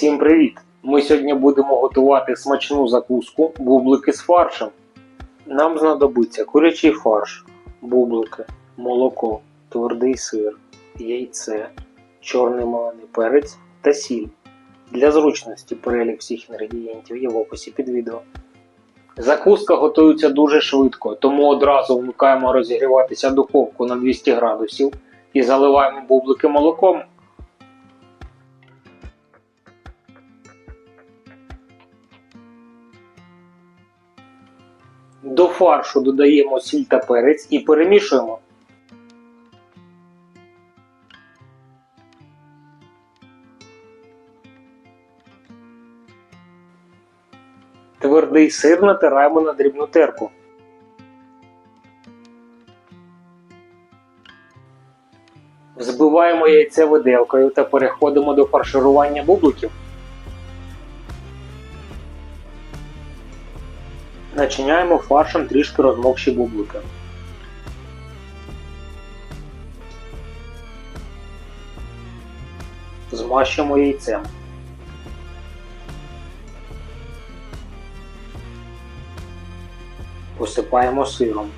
Всім привіт! Ми сьогодні будемо готувати смачну закуску бублики з фаршем. Нам знадобиться курячий фарш, бублики, молоко, твердий сир, яйце, чорний молоний перець та сіль. Для зручності перелік всіх інгредієнтів є в описі під відео. Закуска готується дуже швидко, тому одразу вмикаємо розігріватися духовку на 200 градусів і заливаємо бублики молоком. До фаршу додаємо сіль та перець і перемішуємо. Твердий сир натираємо на дрібну терку. Взбиваємо яйце виделкою та переходимо до фарширування бубликів. Начиняємо фаршем трішки розмокші бублики. Змащуємо яйцем. Посипаємо сиром.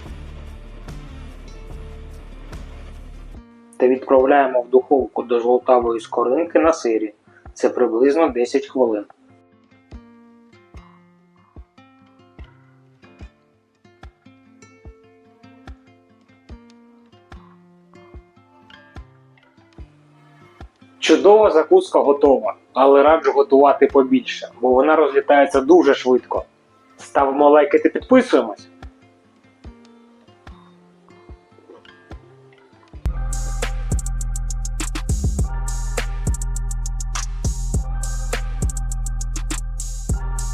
Та відправляємо в духовку до золотавої скоринки на сирі. Це приблизно 10 хвилин. Чудова закуска готова, але раджу готувати побільше, бо вона розлітається дуже швидко. Ставимо лайки та підписуємось.